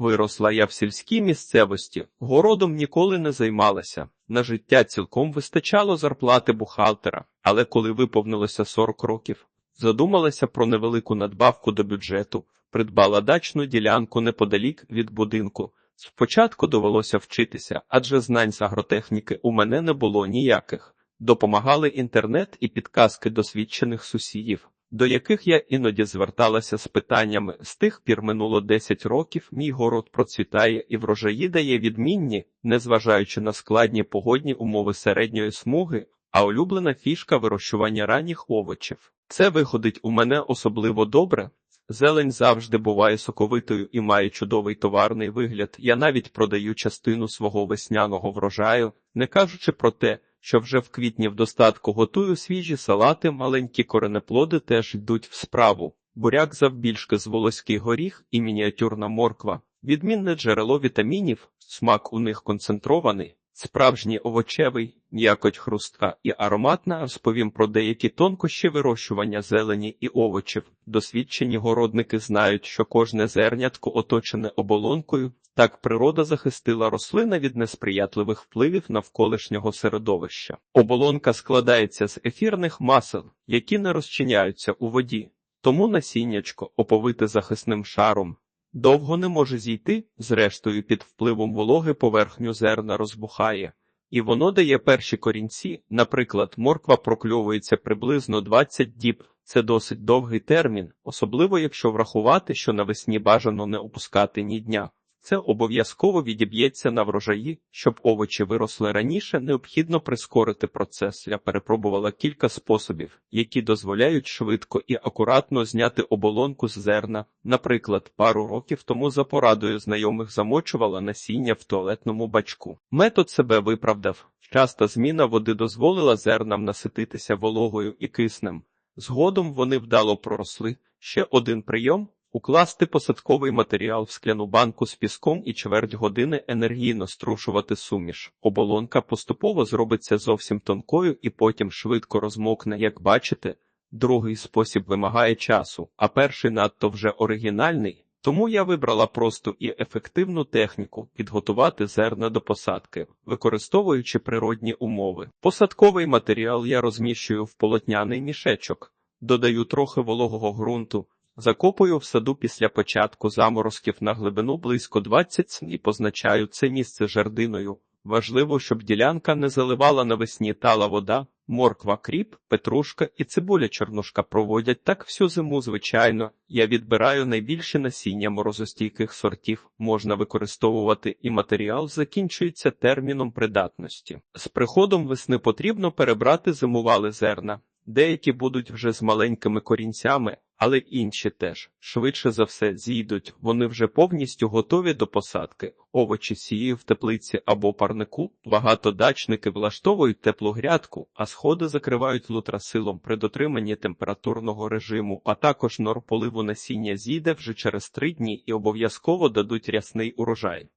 Виросла я в сільській місцевості, городом ніколи не займалася. На життя цілком вистачало зарплати бухгалтера, але коли виповнилося 40 років, задумалася про невелику надбавку до бюджету, придбала дачну ділянку неподалік від будинку. Спочатку довелося вчитися, адже знань з агротехніки у мене не було ніяких. Допомагали інтернет і підказки досвідчених сусідів, до яких я іноді зверталася з питаннями. З тих пір минуло 10 років, мій город процвітає і врожаї дає відмінні, незважаючи на складні погодні умови середньої смуги, а улюблена фішка вирощування ранніх овочів. Це виходить у мене особливо добре. Зелень завжди буває соковитою і має чудовий товарний вигляд. Я навіть продаю частину свого весняного врожаю, не кажучи про те, що вже в квітні в достатку готую свіжі салати, маленькі коренеплоди теж йдуть в справу. Буряк завбільшки з волоський горіх і мініатюрна морква. Відмінне джерело вітамінів, смак у них концентрований, справжній овочевий, м'якоть хрустка і ароматна. Розповім про деякі тонкощі вирощування зелені і овочів. Досвідчені городники знають, що кожне зернятко оточене оболонкою. Так природа захистила рослина від несприятливих впливів навколишнього середовища. Оболонка складається з ефірних масел, які не розчиняються у воді, тому насіннячко оповите захисним шаром. Довго не може зійти, зрештою під впливом вологи поверхню зерна розбухає, і воно дає перші корінці. Наприклад, морква прокльовується приблизно 20 діб. Це досить довгий термін, особливо якщо врахувати, що навесні бажано не опускати ні дня. Це обов'язково відіб'ється на врожаї, щоб овочі виросли раніше, необхідно прискорити процес. Я перепробувала кілька способів, які дозволяють швидко і акуратно зняти оболонку з зерна. Наприклад, пару років тому за порадою знайомих замочувала насіння в туалетному бачку. Метод себе виправдав. Часта зміна води дозволила зернам насититися вологою і киснем. Згодом вони вдало проросли. Ще один прийом. Укласти посадковий матеріал в скляну банку з піском і чверть години енергійно струшувати суміш. Оболонка поступово зробиться зовсім тонкою і потім швидко розмокне, як бачите. Другий спосіб вимагає часу, а перший надто вже оригінальний. Тому я вибрала просту і ефективну техніку підготувати зерна до посадки, використовуючи природні умови. Посадковий матеріал я розміщую в полотняний мішечок, додаю трохи вологого ґрунту. Закопую в саду після початку заморозків на глибину близько 20 см і позначаю це місце жердиною. Важливо, щоб ділянка не заливала навесні тала вода, морква, кріп, петрушка і цибуля чорнушка проводять так всю зиму. Звичайно, я відбираю найбільше насіння морозостійких сортів. Можна використовувати і матеріал закінчується терміном придатності. З приходом весни потрібно перебрати зимували зерна. Деякі будуть вже з маленькими корінцями, але інші теж швидше за все зійдуть. Вони вже повністю готові до посадки. Овочі сіють в теплиці або парнику. Багато дачники влаштовують теплу грядку, а сходи закривають лутрасилом при дотриманні температурного режиму, а також нор поливу насіння зійде вже через три дні і обов'язково дадуть рясний урожай.